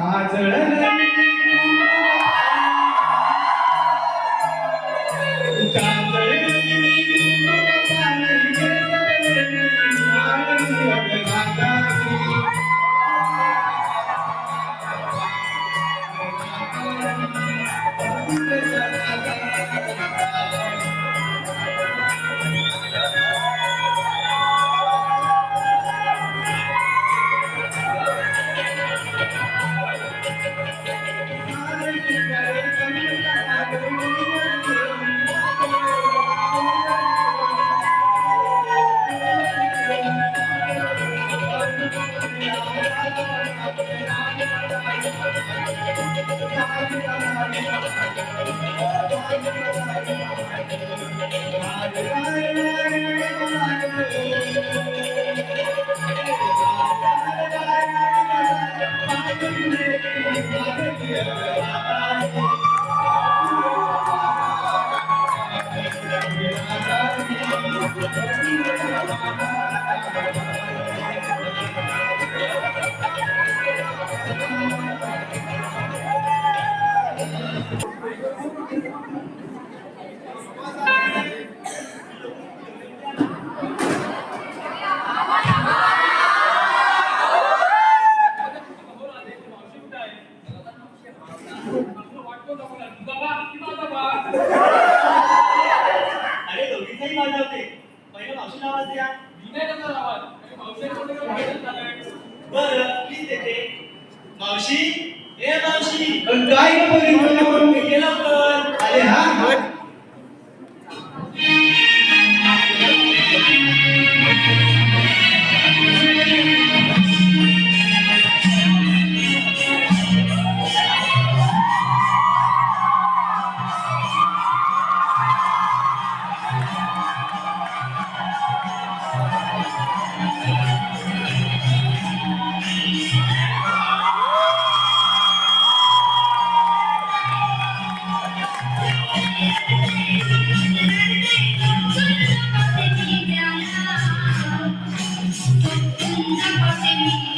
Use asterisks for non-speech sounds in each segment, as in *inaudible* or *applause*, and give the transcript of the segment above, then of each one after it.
काजळ Yeah.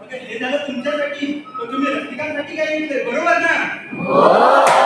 मग झालं तुमच्यासाठी तुम्ही रसिकांसाठी काय बरोबर ना? हो.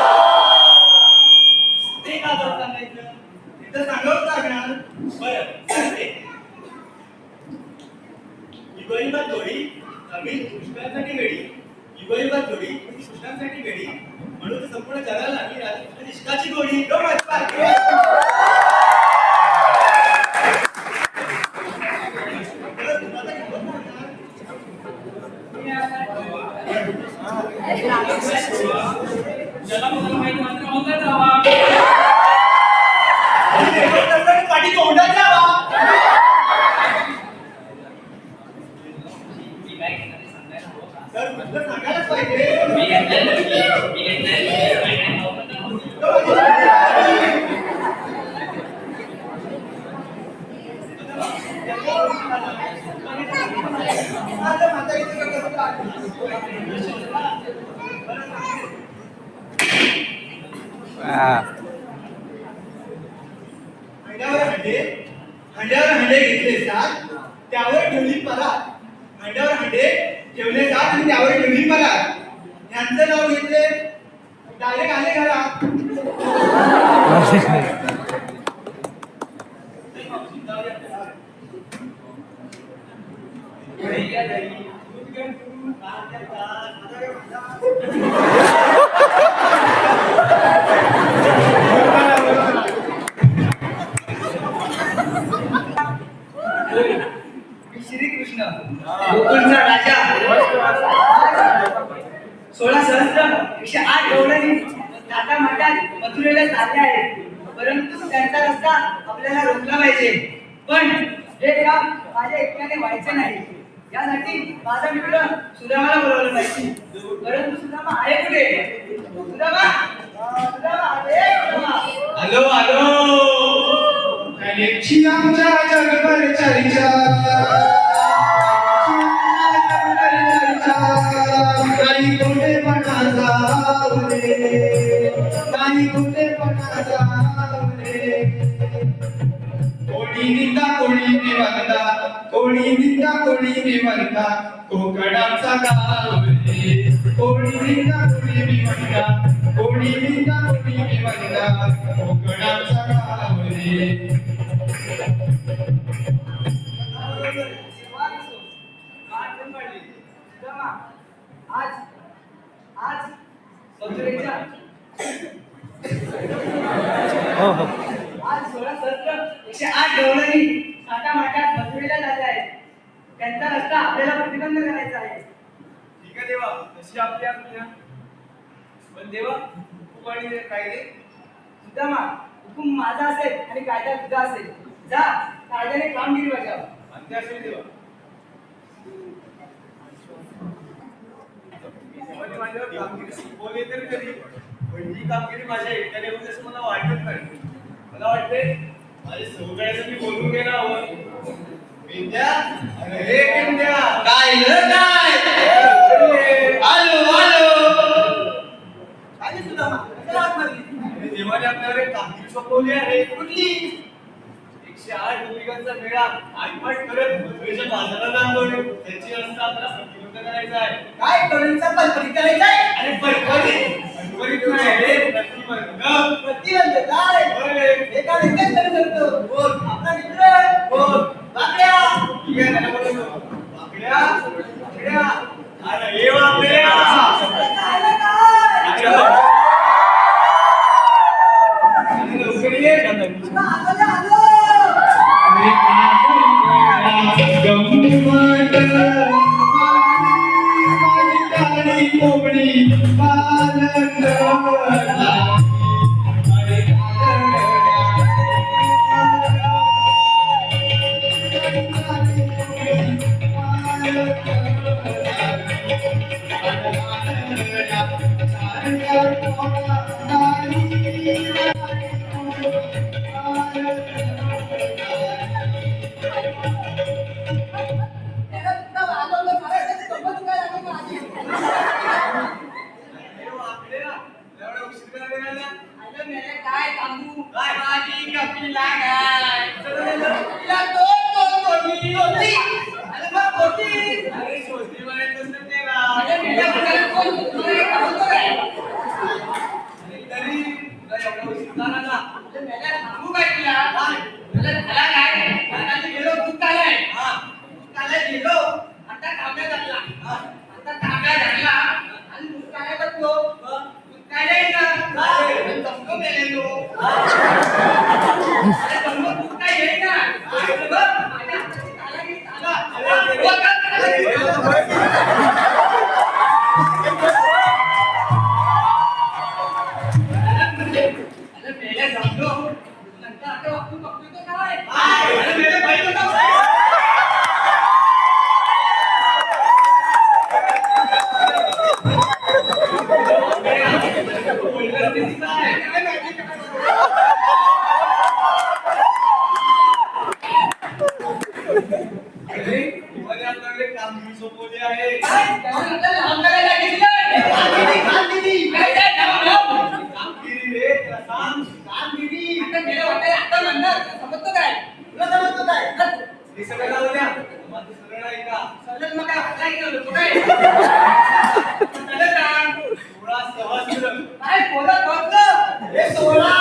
हंड्यावर हंड्यावर हंडे घेतले जात त्यावर ठेवली परात हंड्यावर हंडे ठेवले जात आणि त्यावर ठेवली परात यांचं नाव घेतले डायरेक्ट आले घरा श्रीकृष्ण. गोकुळचा राजा. सोळा सहस्त्र एकशे आठ एवढं टाटा मटात मथुरेला चालले आहे परंतु त्यांचा रस्ता आपल्याला रोखलं पाहिजे. पण हे काम माझ्या एकट्याने व्हायचं नाही. यासाठी माझा मित्र सुदामाला बोलावलं पाहिजे. परंतु सुदामा आहे कुठे? सुदामा? Hello hello. कनेक्शी आमच्या जगपरचारीच्या काही कुठे पण काही कुठे पण कोणी निंदा कोणी निवंदा कोणी निंदा कोणी निवंदा कोकणाचा गाव रे कोणी निंदा कोणी निवंदा कोणी निंदा कोणी निवंदा कोकणाचा गाव रे आज आज मथुरेच्या आज सोळा सहस्त्र एकशे आठ गवळणी साठा माठात मथुरेला झाले आहेत. त्यांचा रस्ता आपल्याला प्रतिबंध करायचा आहे. ठीक आहे देवा तशी आपली आज्ञा पण देवा हुकूम आणि कायदे सुदामा हुकूम माझा असेल आणि कायदा तुझा असेल. जा कायद्याने कामगिरी बजाव. अंत्य असेल देवा माझ्यावर कामगिरी सोपवली तर कधी पण ही कामगिरी माझ्या एकट्याने असं मला वाटत नाही. मला वाटते माझ्या सगळ्याचं मी बोलून गेला हवं विद्या अरे हे विद्या. काय काय? आलो आलो? आणि देवाने आपल्यावर एक कामगिरी सोपवली आहे. कुठली? एकशे आठ भूमिकांचा मेळा आठवट करत बाजारात आणवणे त्याची रस्ता आपल्याला प्रतिबंध करायचा आहे. काय? तरुणीचा कल्पनित करायचा आहे? आणि परपरी परपरी नाही रे प्रतिबंध सांगू काय? माझी कपिला काय चला, चला. तिला दोन दोन कोटी होती अरे बा कोटी अरे शोधली म्हणायचं नसतं त्याला. अरे मेल्या कुठे कोण तुला एक सांगतो काय आणि तरी तुला एवढा उशीर का झाला? अरे मेल्या सांगू काय तुला अरे झाला काय आता गेलो दूध काढाय हा. काढायला गेलो आता तांब्या घातला हा. आता तांब्या घातला आणि दूध काढायला बसलो मग? दूध काढायला काय? आणि Hola.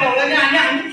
एकशे आठ गवळणी आणि आम्ही तिघं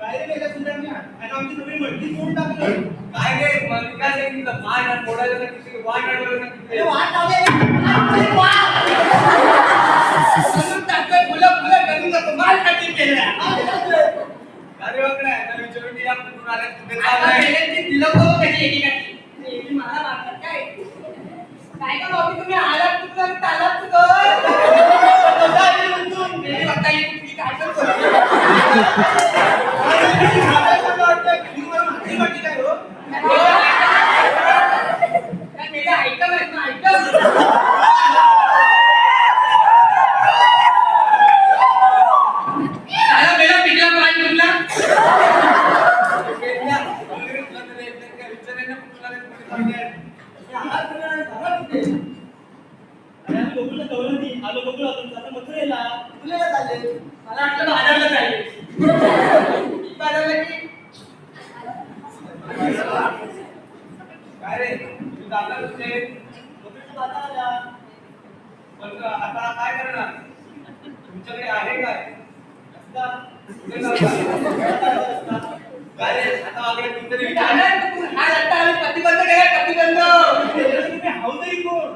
आणि आमची फोडून टाकली. काय रे? मग काय सांगितलं मार ना फोडायला ना किती वाट अडवलं ना किती अरे वाट लावली. म्हणून टाकतोय फुलं फुलं घालून जातो? मार खाती केल्या काय? अरे विचारून की कुठून आले कशी मला काय? काय भाऊ तुम्ही आलात कुठं? आणि चालात Thank *laughs* you. बाजारला की काय रे तू. पण आता काय करणार तुमच्याकडे आहे काय रस्ता. कुठे जाणार? काय रे आता मागे कोणतरी तुम्ही विचार जाणार का तू? हा रस्ता आम्ही प्रतिबंध केला हे हाव तरी कोण?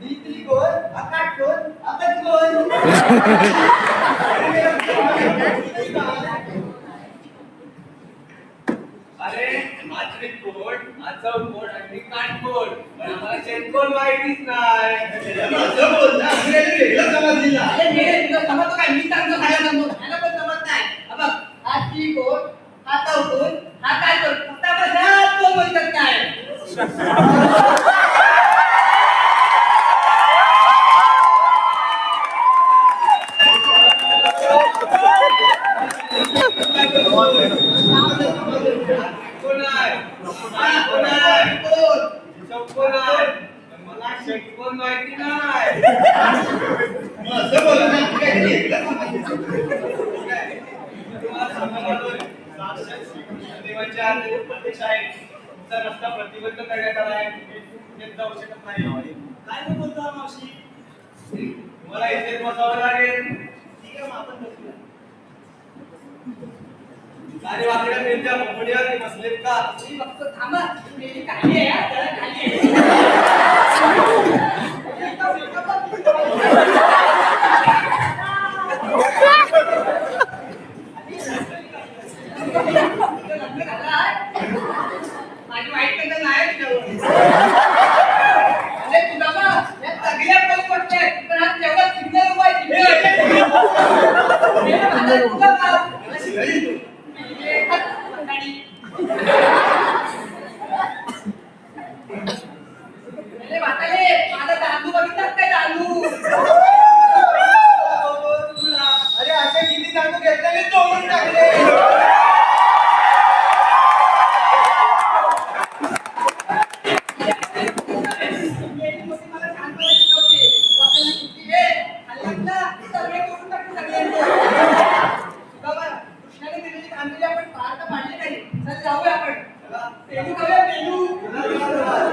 मी तरी कोण? आकाश कोण? आकाश कोण? अरे माझे कोट माझा कोट आणि काटकोट पण आम्हाला शेतकोट माहितीच नाही. असं बोल ना. अरे तुला समजतो काय? मी सांगतो खायला समजतो खायला पण समजत नाही. हा बघ हा ती कोण? हा चौकोन हा काय कोण? फक्त आपण कोण बोलतात काय *laughs* कोण आहे हा, कोण आहे कोण चौकोन आहे पण मला षटकोन माहिती नाही मग असं बोला ना, आपल्याला वेगळं समजलेलं. तुम्हाला सांगतो साक्षात श्रीकृष्णदेवाच्या हाती प्रत्यक्ष आहे तुमचा रस्ता प्रतिबंध करण्यात आला आहे जाऊ शकत नाही काय पण मावशी तुम्हाला इथेच बसावं लागेल ठीक आहे मग आपण बसूया. आणि वाकड्या त्यांच्या मोहड्यावर बसलेत का? मी बघतो थांबा. मेली खाली आहे हा, जरा खाली आहे *laughs* लग्न झालं आहे? माझी वाईट कंडन आहे तुझ्यावर. अरे तुला बा, या सगळ्या पण पटते, पण हा तेवढा सिग्नल उभा आहे, सिग्नल. हे माझा तुला बा. हे खत मंडळी. अरे वाटाले, माझा दादू बघितलास काय दादू? अरे असे किती दांडू घेतलेले तोडून टाकले मेली मोठी मला छानपणे शिकवते. वाटाणे किती हे, हल्ल्यात ना, सगळे तोडून टाकू सगळ्यांचे. बाबा, कृष्णाने दिलेली कामगिरी आपण पार तर पाडली नाही. चल जाऊया आपण. पेरू खाऊया, पेरू.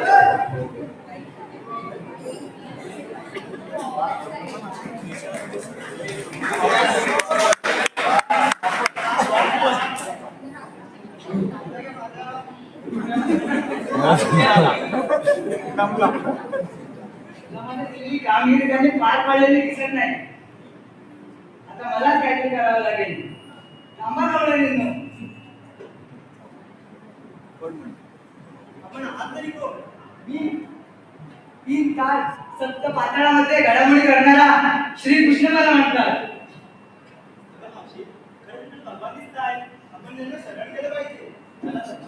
आम्हाला दिलेली कामगिरी त्यांनी पार दिसत नाही. आता मलाच काहीतरी करावं लागेल. थांबा नवरा आपण आहात तरी कोण? मी? तीन तास सप्त पाताळामध्ये घडामोडी करणारा श्री कृष्ण मला म्हणतात. आपण त्यांना शरण केलं पाहिजे चला तर.